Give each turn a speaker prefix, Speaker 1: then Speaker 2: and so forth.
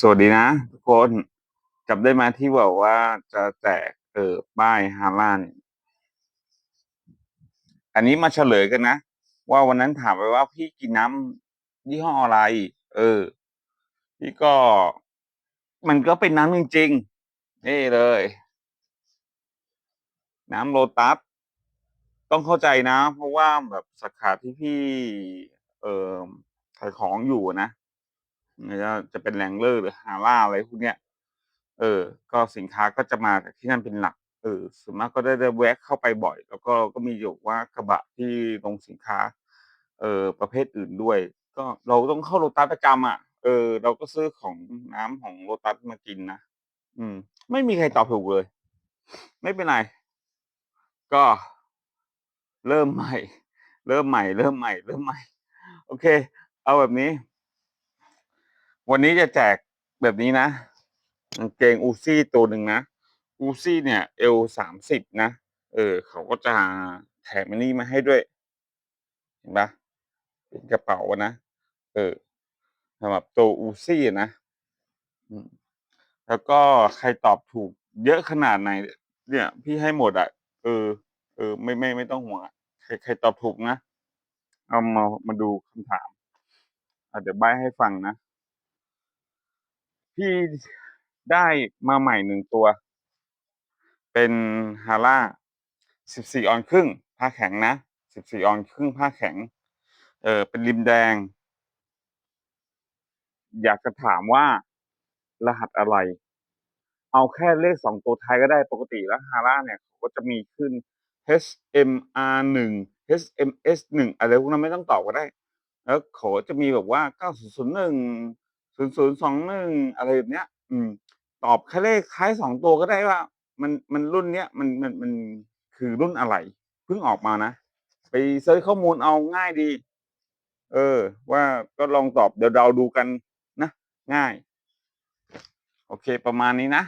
Speaker 1: สวัสดีนะทุกคนจับได้ไหมาที่บอกว่าจะแจกเออป้ายฮารานอันนี้มาเฉลยกันนะ ว่าวันนั้นถามไปว่าพี่กินน้ำยี่ห้ออะไร เออ พี่ก็ มันก็เป็นน้ำจริงๆนี่เลย น้ำโลตัสต้องเข้าใจนะ เพราะว่าแบบสาขาที่พี่ เออขายของอยู่นะ จะจะเป็นแรงเลอร์หรือฮาร่าอะไรพวกเนี้ย เออ ก็สินค้าก็จะมาจากที่นั่นเป็นหลัก เออส่วนมากก็ได้ได้แวะเข้าไปบ่อย แล้วก็ก็มีอยู่ว่ากระบะที่ลงสินค้า เออประเภทอื่นด้วย ก็เราต้องเข้าโลตัสประจำอะ เออ เราก็ซื้อของน้ำของโลตัสมากินนะ อืม ไม่มีใครตอบถูกเลย ไม่เป็นไร ก็เริ่มใหม่ เริ่มใหม่ เริ่มใหม่ เริ่มใหม่ โอเค เอาแบบนี้ วันนี้จะแจกแบบนี้นะกางเกง Uzi ตัวหนึ่งนะ Uzi เนี่ย L30 นะ เออ เขาก็จะแถมอันนี้มาให้ด้วย เห็นปล่าเป็นกระเป๋าอะนะ เออสำหรับตัว Uzi อะนะ แล้วก็ใครตอบถูกเยอะขนาดไหน เนี่ย พี่ให้หมดอะเออ เออ ไม่ไม่ไม่ต้องห่วงอะใครใครตอบถูกนะ เอามามาดูคำถามอ่าเดี๋ยวใบให้ฟังนะ พี่ได้มาใหม่1ตัว เป็น HARA 14ออนครึ่งผ้าแข็งนะ14ออนครึ่งผ้าแข็ง เออเป็นริมแดง อยากจะถามว่ารหัสอะไร?เอาแค่เลข2ตัวท้ายก็ได้ปกติแล้ว HARA เนี่ยเขาก็จะมีขึ้น HMR1 HMS1 อะไรพวกนั้นไม่ต้องตอบก็ได้ แล้วเขาจะมีแบบว่า 9001 0021อะไรแบบเนี้ย อืม ตอบแค่เลขคล้ายสองตัวก็ได้ว่า มันมันรุ่นเนี้ยมันมันมันคือรุ่นอะไรเพิ่งออกมานะ ไปเซิร์ชข้อมูลเอาง่ายดี เออ ว่าก็ลองตอบเดี๋ยวเราดูกันนะ ง่าย โอเคประมาณนี้นะ